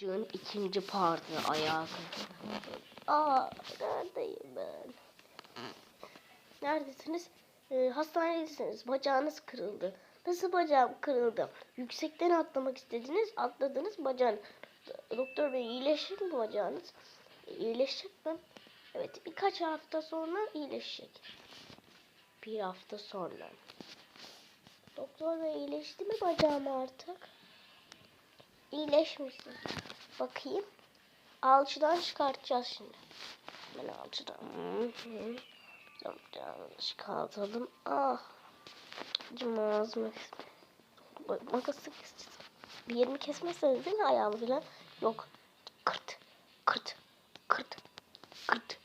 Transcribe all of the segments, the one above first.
Cığın ikinci parti ayağı. Aa neredeyim ben? Neredesiniz? Ee, hastanedesiniz. Bacağınız kırıldı. Nasıl bacağım kırıldı? Yüksekten atlamak istediniz. Atladınız bacağın. Doktor bey iyileşir mi bacağınız? İyileşecek mi? Evet birkaç hafta sonra iyileşecek. Bir hafta sonra. Doktor bey iyileşti mi bacağım artık? İyileşmişsin. Bakayım. Alçıdan çıkartacağız şimdi. Ben alçıdan. Çıkartalım. Ah. Bak, Makası keseceğiz. Bir yerimi kesmezseniz değil mi ayağımı falan? Yok. Kırt. Kırt. Kırt. Kırt.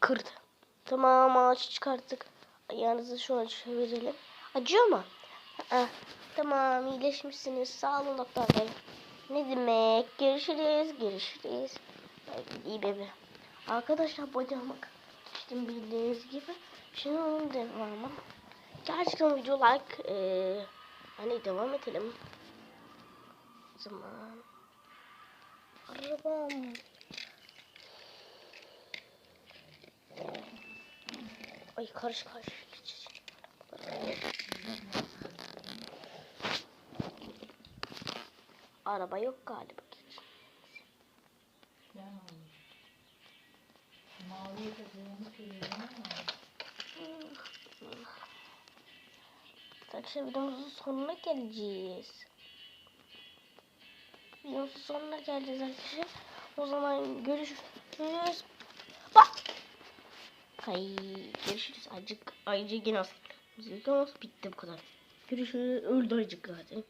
Kırt. Tamam ağaç çıkarttık. Ayağınızı şöyle çevirelim. Acıyor mu? Ah, tamam iyileşmişsiniz. Sağ olun doktor bey. Ne demek? Görüşürüz. Görüşürüz. İyi bebe. Arkadaşlar bacağıma işte bildiğiniz gibi. Şimdi onun devamı. Gerçekten video like eee hani devam edelim. O zaman arabam. Ay karış karış Araba yok galiba. Ama Arkadaşlar videomuzun sonuna geleceğiz. Videomuzun sonuna geleceğiz arkadaşlar. O zaman görüşürüz. Bak. Hay görüşürüz. Acık ayıcık yine az. Bitti bu kadar. Görüşürüz. Öldü ayıcık zaten.